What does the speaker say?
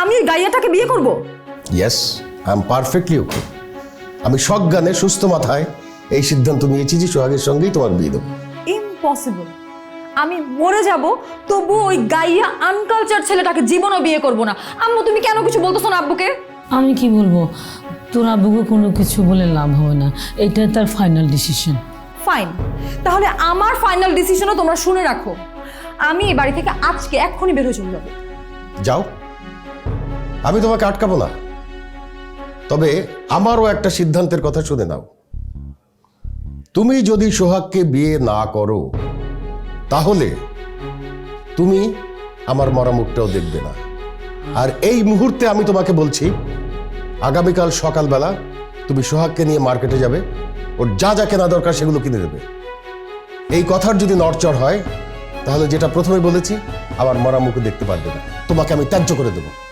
আমি ওই গাইয়াটাকে বিয়ে করব? Yes I am perfectly okay আমি সজ্ঞানে সুস্থ মাথায় এই সিদ্ধান্ত নিয়েছি যে সোহাগের সঙ্গেই তোমার বিয়ে দেবো। ইম্পসিবল আমি মরে যাব তবু ওই গাইয়া আনকালচার ছেলেটাকে জীবনও বিয়ে করব না। আম্মু তুমি কেন কিছু বলতেছো না আব্বুকে? আমি কি বলব? তোর আব্বুকে কোনো কিছু বলে লাভ হবে না। এটাই তার ফাইনাল ডিসিশন ফাইন তাহলে আমার ফাইনাল ডিসিশনও তোমরা শুনে রাখো। আমি এই বাড়ি থেকে আজকে এক্ষুনি বের হয়ে চলে যাব। যাও। আমি তোমাকে আটকাবো না। তবে আমারও একটা সিদ্ধান্তের কথা শুনে নাও। তুমি যদি সোহাগকে বিয়ে না করো, তাহলে তুমি আমার মরামুখটাও দেখবে না। আর এই মুহূর্তে আমি তোমাকে বলছি, আগামীকাল সকালবেলা তুমি সোহাগকে নিয়ে মার্কেটে যাবে, ওর যা যা কেনা দরকার সেগুলো কিনে দেবে। এই কথার যদি নড়চড় হয়, তাহলে যেটা প্রথমে বলেছি, আমার মরামুখ দেখতে পারবে না। তোমাকে আমি ত্যায্য করে দেবো।